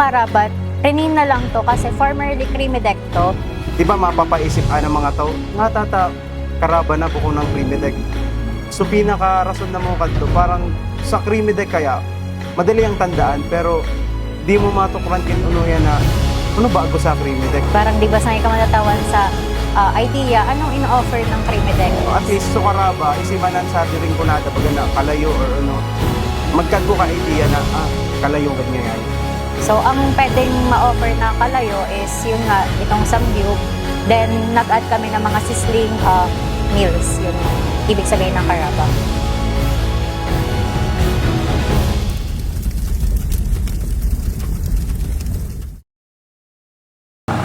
karabat, renin na lang to kasi formerly creamy deck to. Di ba mapapaisip ah, ng mga tao, nga tata, karaba na buko ng creamy deck. So pinaka-rason na mo kadto, parang sa creamy deck kaya, madali ang tandaan, pero di mo matukran kin uno yan na, ano bago sa creamy deck? Parang di ba sanay ka matatawan sa ah, idea, anong in-offer ng creamy deck? At least so karaba, isimanan sa atin rin ko na pag na kalayo or ano, magkago ka idea na, ah, kalayo ganyan yan. So, ang pwedeng ma-offer na kalayo is yun nga, itong samgyup. Then, nag-add kami ng mga sizzling ah, meals. Yun ibig sabihin ng karaba.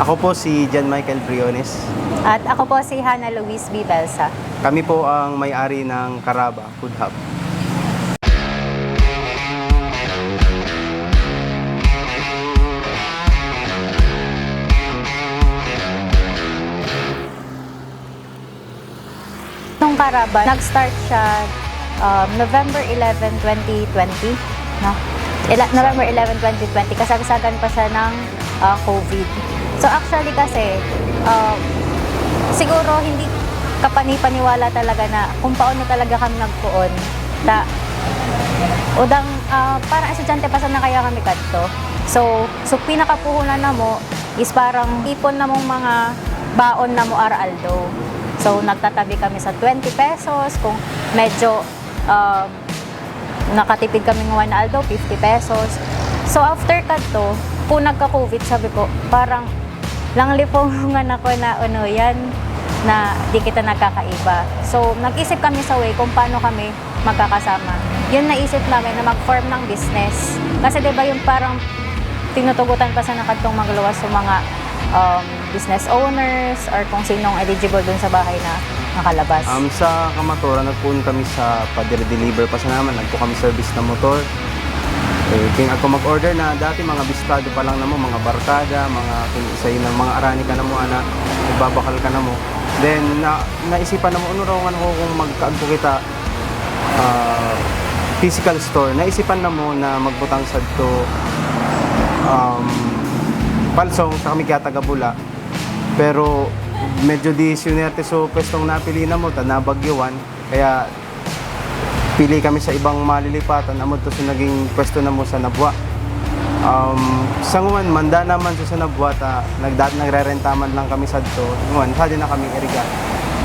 Ako po si John Michael Briones. At ako po si Hannah Luis B. Belsa. Kami po ang may-ari ng Karaba Food Hub. Itong karaba, nag-start siya um, November 11, 2020. No? November 11, 2020. Kasagsagan pa siya ng ah, COVID. So actually kasi, um, siguro hindi kapani-paniwala talaga na kung paano talaga kami nagpuon. Na, udang, ah, parang estudyante pa sana kaya kami kadto. So, so pinakapuhunan na mo is parang ipon na mong mga baon na mo araldo. So, nagtatabi kami sa 20 pesos. Kung medyo um, nakatipid kami ng 1 aldo, 50 pesos. So, after kadto, kung nagka-COVID, sabi ko, parang langlipungan ako na ano yan, na di kita nagkakaiba. So, nag-isip kami sa way kung paano kami magkakasama. Yun naisip namin na mag-form ng business. Kasi di ba yung parang tinutugutan pa sa nakatong magluwas sa mga um, business owners or kung sinong eligible dun sa bahay na nakalabas. Um, sa Kamatora, nagpuun kami sa pa-deliver pa sa naman. Nagpo kami service na motor. Eh, king ako mag-order na dati mga bistado pa lang na mo, mga barkada, mga kinisay na mga arani ka na mo, ana, nagbabakal ka na mo. Then, na, naisipan na mo, ano raw ko kung magkaagpo kita ah, physical store. Naisipan na mo na magbutang sa to um, palsong sa kami kaya taga-bula. Pero medyo di sinerte so pwestong napili na mo, ta nabagyuan. Kaya pili kami sa ibang malilipatan. Amod to sa naging pwesto na mo sa Nabwa. Um, sa nguman, manda naman sa Nabwa, ta, nagdat nagrerenta man lang kami sa to. Nguman, sa din na kami iriga.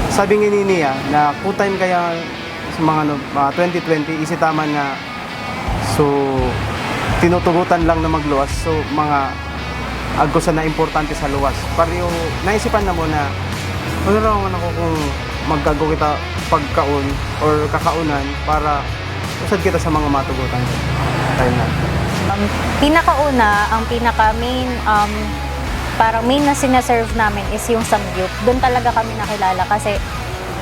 Sabi nga ni niya na kung time kaya sa mga, ano, mga 2020, isi tama na so tinutugutan lang na magluwas. So mga agkosa na importante sa luwas. Pareho, naisipan na mo na ano raw ang ano ko kung maggago kita pagkaon or kakaunan para usad kita sa mga matugutan. Time na. Um, pinakauna, ang pinaka main um, parang main na sinaserve namin is yung samgyup. Doon talaga kami nakilala kasi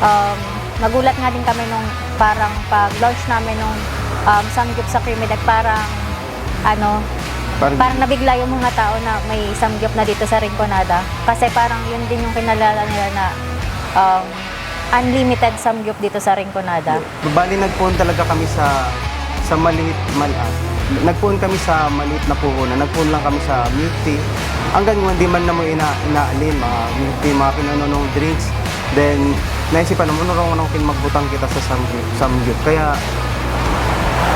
um, nagulat nga din kami nung parang pag-launch namin nung um, samgyup sa Deck, parang ano, Parang, parang nabigla yung mga tao na may samgyup na dito sa Rinconada. Kasi parang yun din yung kinalala nila na um, unlimited samgyup dito sa Rinconada. bali nagpuon talaga kami sa sa maliit mal ah, nagpuon kami sa maliit na puhunan. Nagpuon lang kami sa milk tea. Hanggang hindi man na mo ina inaalin mga milk tea, mga pinanunong drinks. Then naisipan naman ano raw nang magbutang kita sa samgyup, samgyup. Kaya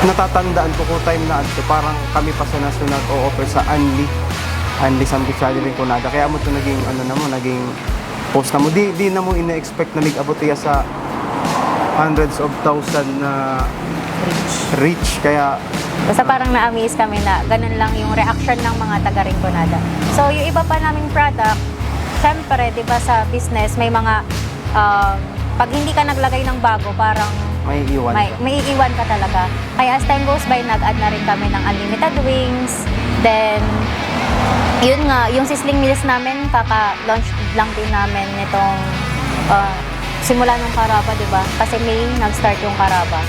natatandaan ko ko time na adto parang kami pa sa naso nag-o-offer sa Anli. Anli Samgyup sa rin ko nada kaya mo to naging ano na mo naging post na mo. Di di na mo ina-expect na mig-abot sa hundreds of thousand na reach. kaya Basta parang na-amaze kami na ganun lang yung reaction ng mga taga Rinconada. So, yung iba pa naming product, syempre, di ba sa business, may mga, um, pag hindi ka naglagay ng bago, parang may iwan may, ka. may iiwan ka talaga. Kaya as time goes by, nag-add na rin kami ng unlimited wings. Then, yun nga, yung sizzling meals namin, kaka-launch lang din namin nitong uh, simula nung Karaba, di ba? Kasi May, nag-start yung Karaba.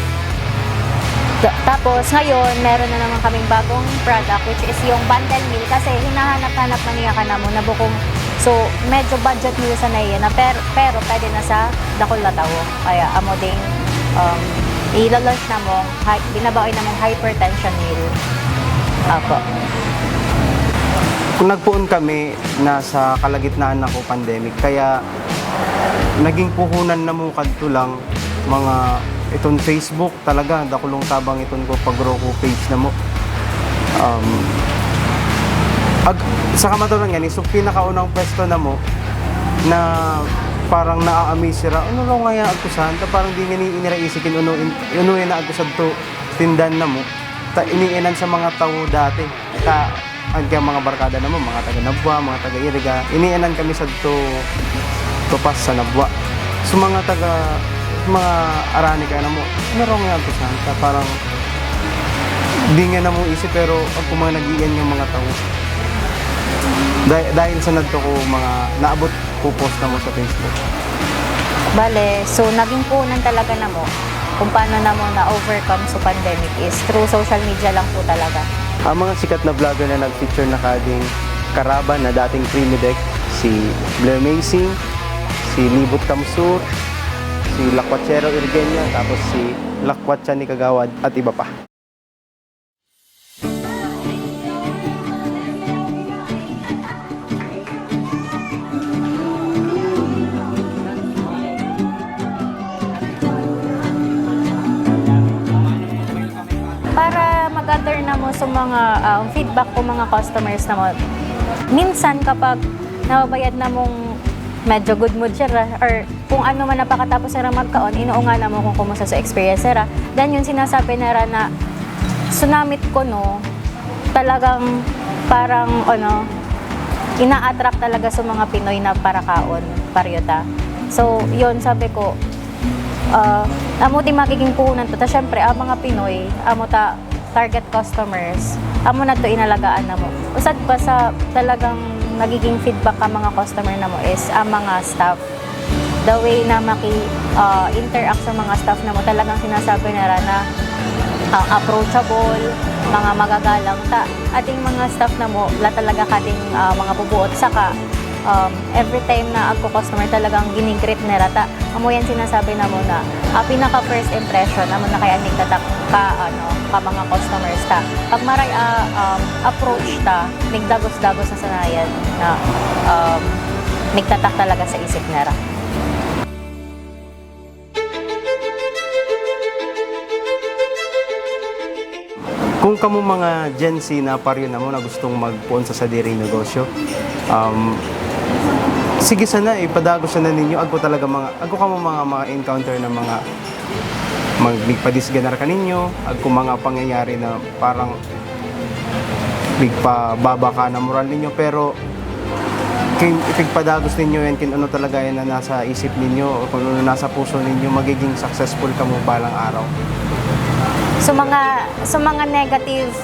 Ta- Tapos ngayon, meron na naman kaming bagong product which is yung bundle meal kasi hinahanap-hanap man niya ka na mo na bukong so medyo budget meal sa na pero, pero pwede na sa dakol na tawo. Kaya amo ding um, ilo-launch na mo, hi- binabaoy na mong hypertension meal. Apo. kung nagpuon kami nasa kalagitnaan na ko pandemic kaya naging puhunan na mo kadto lang mga itong Facebook talaga dakulong tabang iton ko pag ko page na mo um, ag, sa kamaturan nga so pinakaunang pwesto na mo na parang naa-amaze sila ano raw nga ako santa? Parang di nga ni iniraisikin uno uno na ako sa to tindan na mo. Ta iniinan sa mga tao dati. Ta ang kaya mga barkada naman mga taga Nabwa mga taga Iriga. Iniinan kami sa to tupas sa Nabwa. So mga taga mga arani ka na mo. Ano raw nga ako santa? Parang di nga na mo isip pero ang mga nag-iyan yung mga tao dahil, dahil sa nadto ko mga naabot ko post na mo sa Facebook. Bale, so naging punan talaga na mo kung paano na mo na-overcome sa pandemic is through social media lang po talaga. Ang mga sikat na vlogger na nag-feature na kading Karaban na dating Creamy Deck, si Blair Macing, si Libot Kamsur, si Lakwachero Irgenia, tapos si Lakwatcha ni Kagawad at iba pa. Sa mga um, feedback ko mga customers na mo, minsan kapag nababayad na mong medyo good mood siya or kung ano man napakatapos na magkaon, inuunga na mo kung kumusta sa experience ra. Then yung sinasabi na na tsunamit ko no, talagang parang ano, ina-attract talaga sa mga Pinoy na para kaon, paryota. So, yun sabi ko, uh, amo di magiging puhunan to. Ta syempre, ang mga Pinoy, amo ta target customers, amo na to inalagaan na mo. Usad pa sa talagang nagiging feedback ang mga customer na mo is ang mga staff. The way na maki-interact sa mga staff na mo, talagang sinasabi na ra na uh, approachable, mga magagalang ta. Ating mga staff na mo, la talaga kading uh, mga bubuot saka um, every time na ako customer talagang ginigreet na rata. Amo yan sinasabi na mo na uh, pinaka first impression amo na kaya nigtatak ka ano ka mga customers ta. Pag maray ah, um, approach ta, nigdagos-dagos na sanayan na um, nigtatak talaga sa isip nara. Kung kamo mga Gen Z na paryo na mo na gustong magpuon sa sadiring negosyo, um, sige sana ipadagos sana ninyo. Agko talaga mga agko kamo mga mga encounter na mga magligpadisganar ka ninyo agko mga pangyayari na parang bigpababa ka na moral ninyo. Pero kin ipigpadagos ninyo yan kin ano talaga yan na nasa isip ninyo o kung ano nasa puso ninyo magiging successful ka mo balang araw. So mga sa mga negative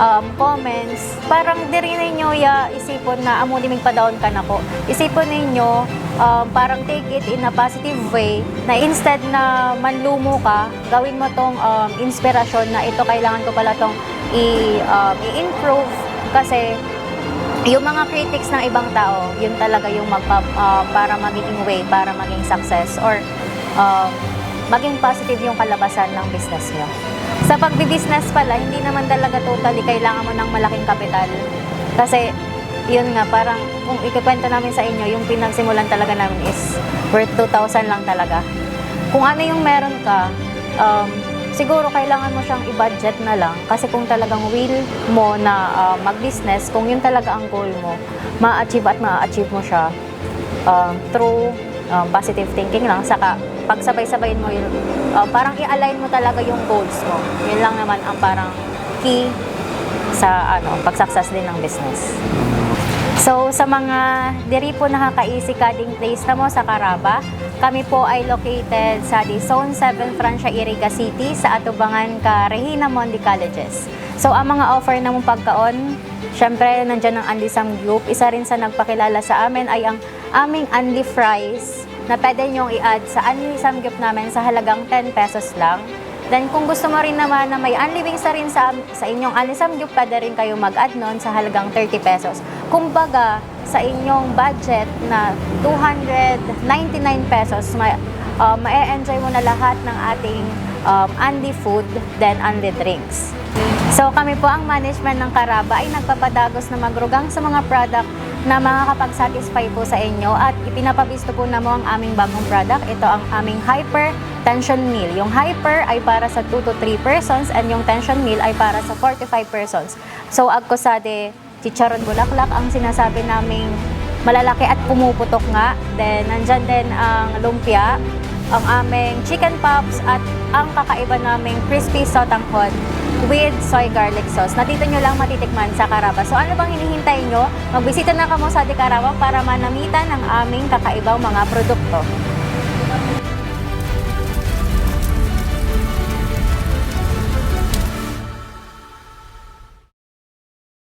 um, comments, parang diri ninyo ya isipon na amo di migpadaon ka nako. Isipon ninyo um, parang take it in a positive way na instead na manlumo ka, gawin mo tong um, inspirasyon na ito kailangan ko pala tong i, um, i-improve kasi yung mga critics ng ibang tao, yun talaga yung magpa, uh, para magiging way, para maging success or um, maging positive yung kalabasan ng business nyo. Sa pagbi-business pala, hindi naman talaga totally kailangan mo ng malaking kapital. Kasi, yun nga, parang kung ikikwento namin sa inyo, yung pinagsimulan talaga namin is worth 2,000 lang talaga. Kung ano yung meron ka, um, siguro kailangan mo siyang i-budget na lang kasi kung talagang will mo na uh, mag-business, kung yun talaga ang goal mo, ma-achieve at ma-achieve mo siya um, through um, positive thinking lang. Saka, pagsabay-sabayin mo yun, uh, parang i-align mo talaga yung goals mo. Yun lang naman ang parang key sa ano, pag-success din ng business. So, sa mga diri po nakakaisi kading place na mo sa Caraba, kami po ay located sa the Zone 7 Francia Iriga City sa Atubangan ka Regina Mundi Colleges. So, ang mga offer na mong pagkaon, syempre nandyan ang Andy Sam Group. Isa rin sa nagpakilala sa amin ay ang aming Andy Fries na pwede nyong i-add sa Andy Sam Group namin sa halagang 10 pesos lang. Then kung gusto mo rin naman na may unliving sa rin sa, sa inyong Anisam Group, pwede rin kayo mag-add nun sa halagang 30 pesos. Kumbaga, sa inyong budget na 299 pesos, ma, uh, ma-enjoy mo na lahat ng ating um, Andy food, then Andy drinks. So kami po ang management ng Karaba ay nagpapadagos na magrugang sa mga product na makakapag-satisfy po sa inyo at ipinapabisto po na mo ang aming bagong product. Ito ang aming Hyper Tension Meal. Yung Hyper ay para sa 2 to 3 persons and yung Tension Meal ay para sa 45 persons. So agko sa de chicharon bulaklak ang sinasabi naming malalaki at pumuputok nga. Then nandyan din ang lumpia, ang aming chicken pops at ang kakaiba naming crispy sotanghon with soy garlic sauce. Natito nyo lang matitikman sa Karaba. So ano bang hinihintay nyo? Magbisita na kamo sa Di Karaba para manamitan ang aming kakaibang mga produkto.